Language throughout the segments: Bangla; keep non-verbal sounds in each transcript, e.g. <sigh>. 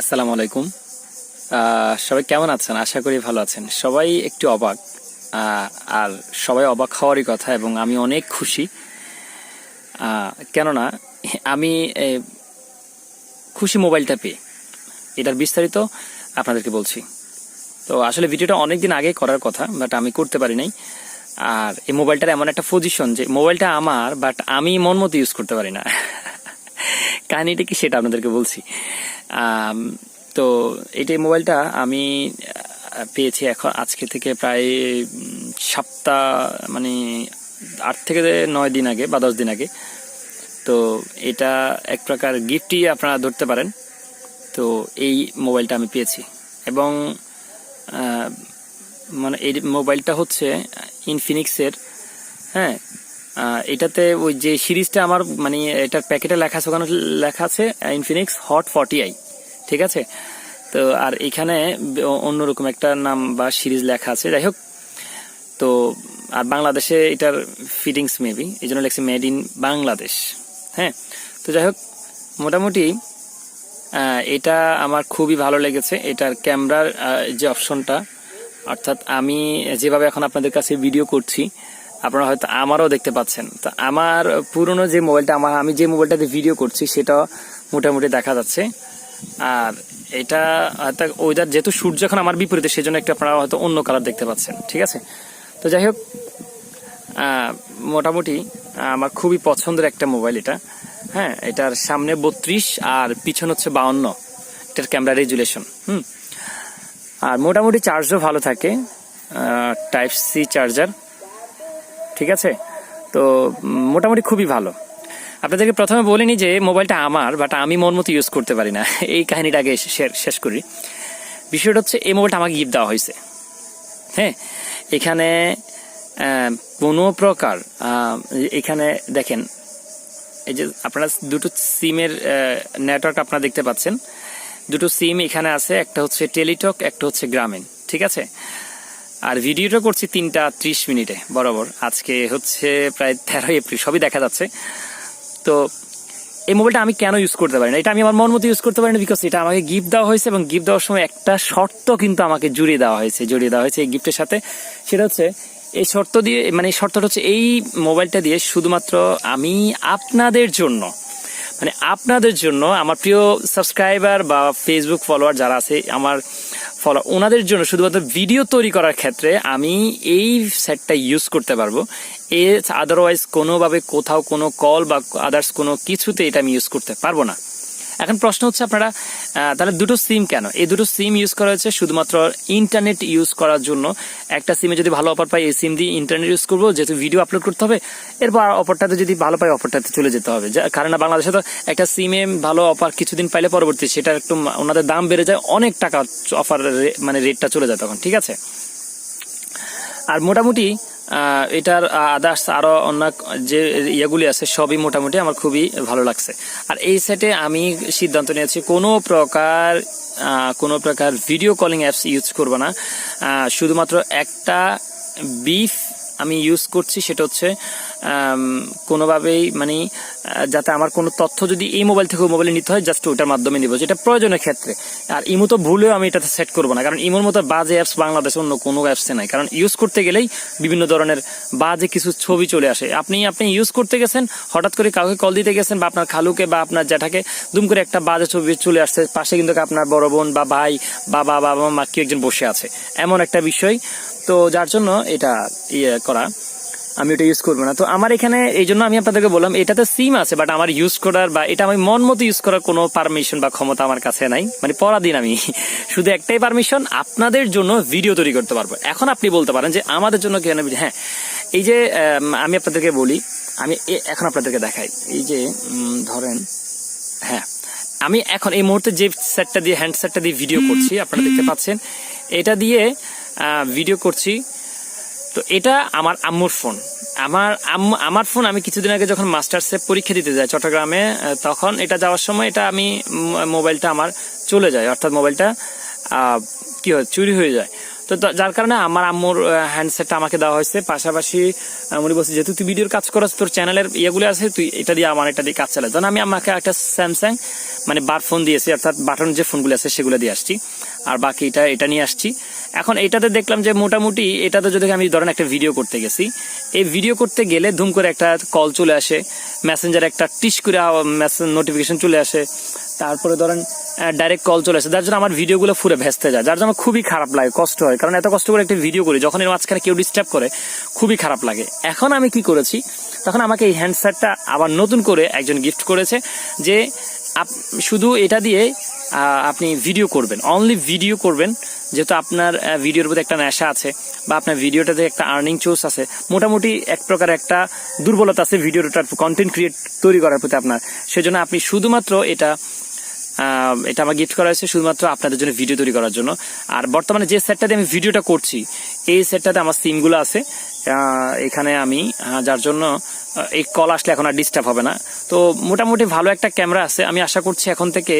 আসসালামু আলাইকুম। সবাই কেমন আছেন? আশা করি ভালো আছেন। সবাই একটু অবাক। আর সবাই অবাক হওয়ারই কথা এবং আমি অনেক খুশি। কেননা আমি খুশি মোবাইলটা পেয়ে। এটার বিস্তারিত আপনাদেরকে বলছি। তো আসলে ভিডিওটা অনেক দিন আগে করার কথা, বাট আমি করতে পারি নাই। আর এই মোবাইলটার এমন একটা পজিশন যে, মোবাইলটা আমার, বাট আমি মন মতো ইউজ করতে পারি না। কাহিনিটা কি সেটা আপনাদেরকে বলছি। তো এই মোবাইলটা আমি পেয়েছি এখন আজকে থেকে প্রায় সপ্তাহ মানে আট থেকে নয় দিন আগে বা দশ দিন আগে। তো এটা এক প্রকার গিফটই আপনারা ধরতে পারেন। তো এই মোবাইলটা আমি পেয়েছি। এবং মানে এই মোবাইলটা হচ্ছে ইনফিনিক্সের হ্যাঁ এটাতে ওই যে সিরিজটা আমার মানে এটার প্যাকেটে লেখা আছে, ওখানে লেখা আছে ইনফিনিক্স হট ফর্টি আই ঠিক আছে? তো, আর এখানে অন্যরকম একটা নাম বা সিরিজ লেখা আছে, যাই হোক। তো, আর বাংলাদেশে এটার ফিটিংস মেবি এই জন্য লেখছে মেড ইন বাংলাদেশ হ্যাঁ? তো যাই হোক, মোটামুটি এটা আমার খুবই ভালো লেগেছে, এটার ক্যামেরার যে অপশনটা, অর্থাৎ আমি যেভাবে এখন আপনাদের কাছে ভিডিও করছি আপনারা হয়তো আমারও দেখতে পাচ্ছেন। তো আমার পুরনো যে মোবাইলটা, আমার, আমি যে মোবাইলটাতে ভিডিও করছি সেটা মোটামুটি দেখা যাচ্ছে। আর এটা হয়তো ওইটার যেহেতু সূর্য এখন আমার বিপরীতে, সেজন্য একটু আপনারা হয়তো অন্য কালার দেখতে পাচ্ছেন, ঠিক আছে? তো যাই হোক মোটামুটি আমার খুবই পছন্দের একটা মোবাইল এটা। হ্যাঁ এটার সামনে বত্রিশ আর পিছন হচ্ছে বাউন্ন। এটার ক্যামেরা রেজুলেশন হুম। আর মোটামুটি চার্জও ভালো থাকে টাইপ সি চার্জার ঠিক আছে? তো মোটামুটি খুবই ভালো। আপনাদেরকে প্রথমে বলিনি যে মোবাইলটা আমার বাট আমি মন মতো ইউজ করতে পারি না। <laughs> এই কাহিনীটা আগে শেষ- করি। বিষয়টা হচ্ছে, এই মোবাইলটা আমাকে গিফট দেওয়া হয়েছে। হ্যাঁ? এখানে কোনো প্রকার এখানে দেখেন, এই যে আপনারা দুটো সিমের নেটওয়ার্ক আপনারা দেখতে পাচ্ছেন। দুটো সিম এখানে আছে, একটা হচ্ছে টেলিটক, একটা হচ্ছে গ্রামীণ, ঠিক আছে? আর ভিডিওটা করছি তিনটা ত্রিশ মিনিটে, বরাবর। আজকে হচ্ছে প্রায় তেরো এপ্রিল, সবই দেখা যাচ্ছে। তো এই মোবাইলটা আমি কেন ইউজ করতে পারি না? এটা আমি আমার মন মতো ইউজ করতে পারি না বিকজ এটা আমাকে গিফট দেওয়া হয়েছে এবং গিফট দেওয়ার সময় একটা শর্ত কিন্তু আমাকে জুড়িয়ে দেওয়া হয়েছে, জড়িয়ে দেওয়া হয়েছে এই গিফটের সাথে। সেটা হচ্ছে, এই শর্ত দিয়ে মানে এই শর্তটা হচ্ছে এই মোবাইলটা দিয়ে শুধুমাত্র আমি আপনাদের জন্য মানে আপনাদের জন্য আমার প্রিয় সাবস্ক্রাইবার বা ফেসবুক ফলোয়ার যারা আছে, আমার ফলো ওনাদের জন্য শুধুমাত্র ভিডিও তৈরি করার ক্ষেত্রে আমি এই সেটটা ইউজ করতে পারব। এ আদারওয়াইজ কোনোভাবে কোথাও কোনো কল বা আদার্স কোনো কিছুতে এটা আমি ইউজ করতে পারব না। এখন প্রশ্ন হচ্ছে আপনারা তাহলে দুটো সিম কেন? এই দুটো সিম ইউজ করা হয়েছে শুধুমাত্র ইন্টারনেট ইউজ করার জন্য। একটা সিমে যদি ভালো অফার পাই, এই সিম দিয়ে ইন্টারনেট ইউজ করব, যেহেতু ভিডিও আপলোড করতে হবে। এরপর অফারটাতে যদি ভালো পাই অফারটাতে চলে যেতে হবে। কারণ বাংলাদেশে তো একটা সিমে ভালো অফার কিছুদিন পাইলে পরবর্তী, সেটা একটু ওনাদের দাম বেড়ে যায়, অনেক টাকা অফার মানে রেটটা চলে যায় তখন, ঠিক আছে? আর মোটামুটি এটার আদার্স আরও অন্য যে ইয়েগুলি আছে, সবই মোটামুটি আমার খুবই ভালো লাগছে। আর এই সেটে আমি সিদ্ধান্ত নিয়েছি, কোনো প্রকার কোনো প্রকার ভিডিও কলিং অ্যাপস ইউজ করব না। শুধুমাত্র একটা বিফ আমি ইউজ করছি, সেটা হচ্ছে কোনোভাবেই মানে যাতে আমার কোনো তথ্য যদি এই মোবাইল থেকে মোবাইলে নিতে হয় জাস্ট ওটার মাধ্যমে নিব, যেটা প্রয়োজনের ক্ষেত্রে। আর ইমো তো ভুলেও আমি এটাতে সেট করব না, কারণ ইমোর মতো বাজে অ্যাপস বাংলাদেশে অন্য কোনো অ্যাপসে নাই। কারণ ইউজ করতে গেলেই বিভিন্ন ধরনের বাজে কিছু ছবি চলে আসে। আপনি আপনি ইউজ করতে গেছেন, হঠাৎ করে কাউকে কল দিতে গেছেন, বা আপনার খালুকে, বা আপনার জ্যাঠাকে, দুম করে একটা বাজে ছবি চলে আসছে, পাশে কিন্তু আপনার বড় বোন, বা ভাই বাবা বাবা মা কেউ একজন বসে আছে। এমন একটা বিষয়। তো যার জন্য এটা ইয়ে করা। আমি ওটা ইউজ করব না। তো আমার এখানে এই জন্য আমি আপনাদেরকে বললাম এটাতে সিম আছে বাট আমার ইউজ করার বা এটা আমি মন মতো ইউজ করার কোনো পারমিশন বা ক্ষমতা আমার কাছে নাই। মানে পরাধীন আমি। <laughs> শুধু একটাই পারমিশন আপনাদের জন্য ভিডিও তৈরি করতে পারব। এখন আপনি বলতে পারেন যে আমাদের জন্য কেন হ্যাঁ এই যে আমি আপনাদেরকে বলি আমি এখন আপনাদেরকে দেখাই। এই যে ধরেন হ্যাঁ আমি এখন এই মুহূর্তে যে সেটটা দিয়ে হ্যান্ড সেটটা দিয়ে ভিডিও করছি আপনারা দেখতে পাচ্ছেন। এটা দিয়ে ভিডিও করছি। তো এটা আমার আম্মুর ফোন। আমার আম্মু, আমার ফোন আমি কিছুদিন আগে যখন মাস্টার্সে পরীক্ষা দিতে যাই চট্টগ্রামে তখন এটা যাওয়ার সময় এটা আমি মোবাইলটা আমার চলে যায়। অর্থাৎ মোবাইলটা কি হয়, চুরি হয়ে যায়। তো যার কারণে আমার আম্মুর হ্যান্ডসেটটা আমাকে দেওয়া হয়েছে। পাশাপাশি উনি বলছে যেহেতু তুই ভিডিওর কাজ করছ তোর চ্যানেলের ইয়েগুলো আছে, তুই এটা দিয়ে আমার এটা দিয়ে কাজ চালা তখন আমি আমাকে একটা স্যামসাং মানে বার ফোন দিয়েছি, অর্থাৎ বাটন যে ফোনগুলো আছে, সেগুলো দিয়ে আসছি। আর বাকি এটা এটা নিয়ে আসছি। এখন এটাতে দেখলাম যে, মোটামুটি এটাতে যদি আমি ধরেন একটা ভিডিও করতে গেছি, এই ভিডিও করতে গেলে ধুম করে একটা কল চলে আসে মেসেঞ্জার একটা টিস করে নোটিফিকেশন চলে আসে। তারপরে ধরেন ডাইরেক্ট কল চলে আসে। যার জন্য আমার ভিডিওগুলো ফুরে ভেস্তে যায়, যার জন্য খুবই খারাপ লাগে, কষ্ট হয়। কারণ এত কষ্ট করে একটা ভিডিও করি, যখন এর মাঝখানে কেউ ডিস্টার্ব করে, খুবই খারাপ লাগে। এখন আমি কি করেছি, তখন আমাকে এই হ্যান্ডসেটটা আবার নতুন করে একজন গিফট করেছে, যে আপ- শুধু এটা দিয়ে আপনি ভিডিও করবেন। অনলি ভিডিও করবেন, যেহেতু আপনার ভিডিওর প্রতি একটা নেশা আছে বা আপনার ভিডিওটাতে একটা আর্নিং চোর্স আছে, মোটামুটি এক প্রকার একটা দুর্বলতা আছে ভিডিওটার কন্টেন্ট ক্রিয়েট তৈরি করার প্রতি আপনার। সেজন্য আপনি শুধুমাত্র এটা এটা আমার গিফট করা হয়েছে শুধুমাত্র আপনাদের জন্য ভিডিও তৈরি করার জন্য। আর বর্তমানে যে সেটটাতে আমি ভিডিওটা করছি, এই সেটটাতে আমার সিমগুলো আছে। এখানে আমি যার জন্য এই কল আসলে এখন আর ডিস্টার্ব হবে না। তো মোটামুটি ভালো একটা ক্যামেরা আছে। আমি আশা করছি এখন থেকে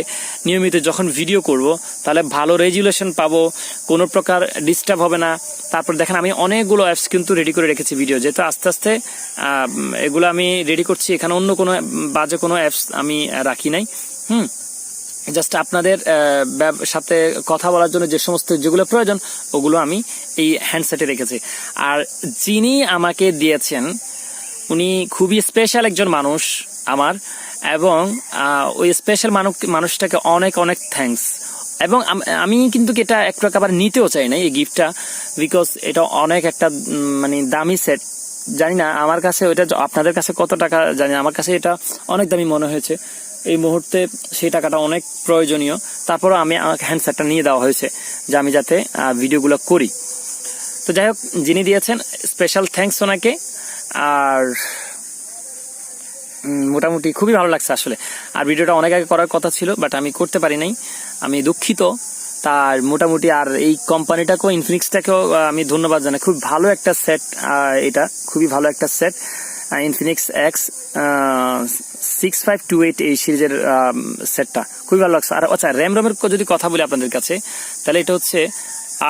নিয়মিত যখন ভিডিও করব, তাহলে ভালো রেজুলেশন পাবো, কোনো প্রকার ডিস্টার্ব হবে না। তারপর দেখেন, আমি অনেকগুলো অ্যাপস কিন্তু রেডি করে রেখেছি ভিডিও যেহেতু আস্তে আস্তে এগুলো আমি রেডি করছি। এখানে অন্য কোনো, বাজে কোনো অ্যাপস আমি রাখি নাই। হুম? জাস্ট আপনাদের সাথে কথা বলার জন্য যে সমস্ত যেগুলো প্রয়োজন, ওগুলো আমি এই হ্যান্ডসেটে রেখেছি। আর যিনি আমাকে দিয়েছেন, উনি খুবই স্পেশাল একজন মানুষ আমার এবং ওই স্পেশাল মানুষ মানুষটাকে অনেক অনেক থ্যাঙ্কস এবং আমি কিন্তু এটা এক আবার নিতেও চাই না এই গিফটটা বিকজ এটা অনেক একটা মানে দামি সেট জানি না, আমার কাছে ওইটা আপনাদের কাছে কত টাকা, জানি আমার কাছে এটা অনেক দামি মনে হয়েছে। এই মুহূর্তে সেই টাকাটা অনেক প্রয়োজনীয়। তারপরও আমি আমাকে হ্যান্ডসেটটা নিয়ে দেওয়া হয়েছে যে আমি যাতে ভিডিওগুলো করি। তো যাই হোক, যিনি দিয়েছেন স্পেশাল থ্যাঙ্কস ওনাকে। আর মোটামুটি খুবই ভালো লাগছে আসলে। আর ভিডিওটা অনেক আগে করার কথা ছিল বাট আমি করতে পারি নাই। আমি দুঃখিত। তার মোটামুটি আর এই কোম্পানিটাকেও ইনফিনিক্সটাকেও আমি ধন্যবাদ জানাই। খুব ভালো একটা সেট এটা। খুবই ভালো একটা set Infinix X six five two eight এই সিরিজের সেটটা খুবই ভালো লাগছে। আর আচ্ছা র্যাম রোমের যদি কথা বলি আপনাদের কাছে, তাহলে এটা হচ্ছে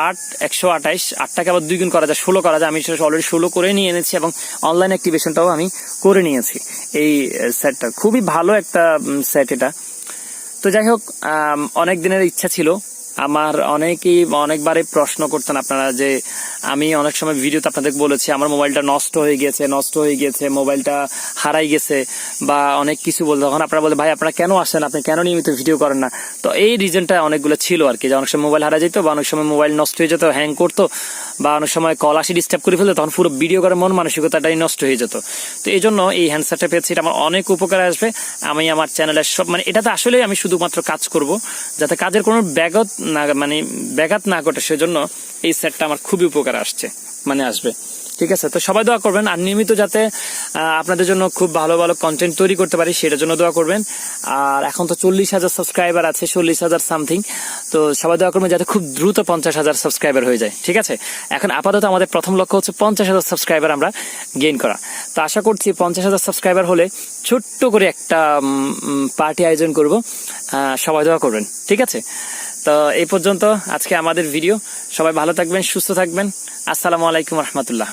আট, একশো আঠাইশ আটটাকে আবার দুই গুণ করা যায়, ষোলো করা যায়। আমি সেটা অলরেডি ষোলো করে নিয়ে এনেছি এবং অনলাইন অ্যাক্টিভেশনটাও আমি করে নিয়েছি এই সেটটা খুবই ভালো একটা সেট এটা। তো যাই হোক অনেক দিনের ইচ্ছা ছিল। আমার অনেকেই অনেকবারই প্রশ্ন করতেন আপনারা যে আমি অনেক সময় ভিডিওতে আপনাদের বলেছি, আমার মোবাইলটা নষ্ট হয়ে গেছে, নষ্ট হয়ে গেছে, মোবাইলটা হারাই গেছে বা অনেক কিছু বলতে তখন আপনারা বলে, ভাই, আপনারা কেন আসেন আপনি কেন নিয়মিত ভিডিও করেন না? তো এই রিজনটা অনেকগুলো ছিল আর কি, যে অনেক সময় মোবাইল হারা যেত বা অনেক সময় মোবাইল নষ্ট হয়ে যেত হ্যাং করতো বা অনেক সময় কল আসি ডিস্টার্ব করে ফেলতো, তখন পুরো ভিডিও করার মন মানসিকতাটাই নষ্ট হয়ে যেত। তো এই জন্য এই হ্যান্ডসেটটা পেয়েছি, এটা আমার অনেক উপকার আসবে। আমি আমার চ্যানেলের সব মানে এটাতে আসলে আমি শুধুমাত্র কাজ করব, যাতে কাজের কোনো ব্যাঘাত না মানে ব্যাঘাত না ঘটে, সেজন্য এই সেটটা আমার খুবই উপকার আসছে মানে আসবে। ঠিক আছে? তো সবাই দোয়া করবেন, আর নিয়মিত যাতে আপনাদের জন্য খুব ভালো ভালো কন্টেন্ট তৈরি করতে পারি, সেটার জন্য দোয়া করবেন। আর এখন তো চল্লিশ হাজার সাবস্ক্রাইবার আছে, চল্লিশ হাজার সামথিং তো সবাই দোয়া করবেন যাতে খুব দ্রুত পঞ্চাশ হাজার সাবস্ক্রাইবার হয়ে যায়, ঠিক আছে? এখন আপাতত আমাদের প্রথম লক্ষ্য হচ্ছে পঞ্চাশ হাজার সাবস্ক্রাইবার আমরা গেইন করা। তো আশা করছি পঞ্চাশ হাজার সাবস্ক্রাইবার হলে ছোট্ট করে একটা পার্টি আয়োজন করব। সবাই দোয়া করবেন, ঠিক আছে? তো এই পর্যন্ত আজকে আমাদের ভিডিও সবাই ভালো থাকবেন সুস্থ থাকবেন। আসসালামু আলাইকুম রহমতুল্লাহ।